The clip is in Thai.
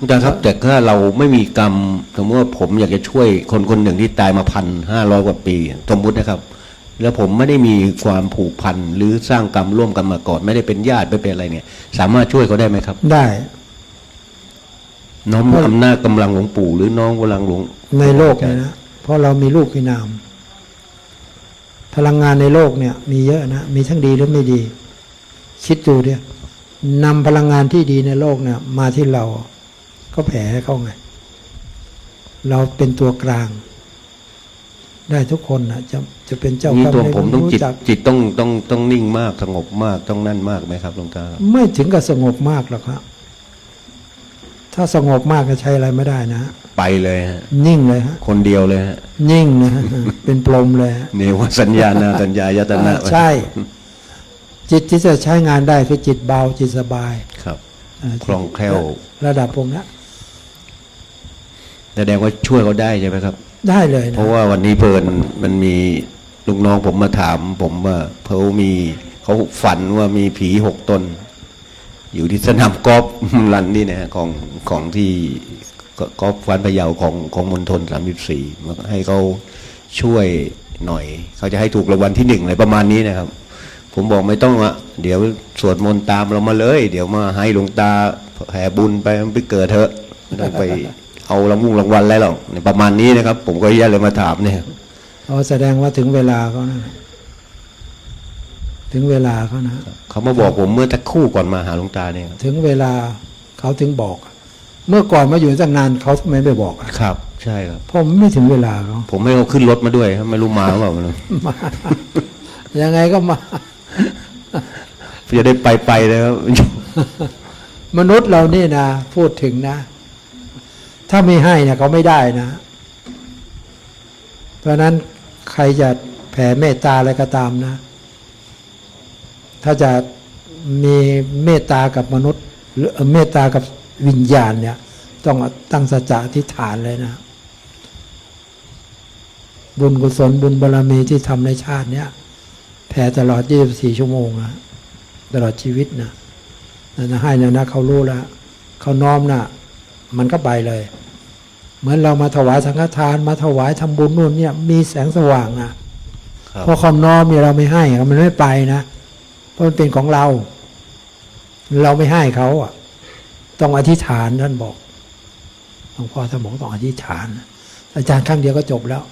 อาจารย์ครับแต่ถ้าเราไม่มีกรรมสมมติว่าผมอยากจะช่วยคนคนหนึ่งที่ตายมาพันห้าร้อยกว่าปี สมมุตินะครับ แล้วผมไม่ได้มีความผูกพันหรือสร้างกรรมร่วมกันมาก่อน ไม่ได้เป็นญาติไม่เป็นอะไรเนี่ย สามารถช่วยเขาได้ไหมครับ ได้ น้อมอำนาจกำลังหลวงปู่หรือน้องกำลังหลวงในโลกเนี่ยนะเพราะเรามีลูกมีนาม พลังงานในโลกเนี่ย มีเยอะนะมีทั้งดีและไม่ดี คิดดูเดียนำพลังงานที่ดีในโลกเนี่ย มาที่เรา ก็แผ่ให้เขาไง เราเป็นตัวกลาง ได้ทุกคนนะจะจะเป็นเจ้านี่กรรตัวในผมต้องรู้จิตจักจิตต้องต้องต้องนิ่งมากสงบมากต้องนั่นมากไหมครับหลวงตาครับไม่ถึงกับสงบมากหรอกครับถ้าสงบมากก็ใช้อะไรไม่ได้นะไปเลยฮะนิ่งเลยฮะ คนเดียวเลยฮะนิ่งนะฮะ เป็นปลมเลยฮะเนวสัญญาณาสัญญายตนะอ่าใช่ จิตที่จะใช้งานได้คือจิตเบาจิตสบายครับาคล่องแคล่ว ระดับพวกนี้ แสดงว่าช่วยเขาได้ใช่ไหมครับ ได้เลยนะเพราะว่าวันนี้เพลินมันมีลูกน้องผมมาถาม ผมว่าเขามีเขาฝันว่ามีผีหกตน อยู่ที่สนามกอล์ฟรันนี่นะฮะของของที่กอล์ฟฟันพะเยาของของมณฑลสามสิบสี่ให้เขาช่วยหน่อย เขาจะให้ถูกรางวัลที่หนึ่งอะไรประมาณนี้นะครับ ผมบอกไม่ต้องอะเดี๋ยวสวดมนต์ตามเรามาเลย เดี๋ยวมาให้หลวงตาแผ่บุญไปไปเกิดเถอะไม่ต้องไป เอารางวุงรางวัลอะไรหรอกเนี่ยประมาณนี้นะครับ ผมก็แย่เลยมาถามเนี่ยเอาแสดงว่าถึงเวลาเขานะถึงเวลาเขานะเขามาบอกผมเมื่อตะครู่ก่อนมาหาหลวงตาเนี่ยครับถึงเวลาเขาถึงบอก เมื่อก่อนมาอยู่ตั้งนานเขาทำไมไม่บอกอะครับ ใช่ครับเพราะมันไม่ถึงเวลาเขาผมไม่เอาขึ้นรถมาด้วยครับไม่รู้มาหรือเปล่าไม่รู้มายังไงก็มาจะได้ไปไปเลยครับมนุษย์เรานี่นะพูดถึงนะ ถ้าไม่ให้เนี่ยเขาไม่ได้นะเพราะนั้นใครจะแผ่เมตตาอะไรก็ตามนะ ถ้าจะมีเมตตากับมนุษย์ หรือเมตตากับวิญญาณเนี่ย ต้องตั้งสัจจะอธิษฐานเลยนะ บุญกุศลบุญบารรมีที่ทำในชาติเนี้ยแผ่ตลอด 24 ชั่วโมงนะตลอดชีวิตนะนะให้นะนะเขารู้แล้วเขาน้อมนะมันก็ไปเลย เหมือนเรามาถวายสังฆทานมาถวายทำบุญนู่นเนี่ย มีแสงสว่างนะครับเพราะความน้อมเนี่ยเราไม่ให้อะมันไม่ไปนะเพราะมันเป็นของเรา เราไม่ให้เขาอะ ต้องอธิษฐานท่านบอกหลวงพ่อท่านบอกต้องอธิษฐาน อาจารย์ครั้งเดียวก็จบแล้ว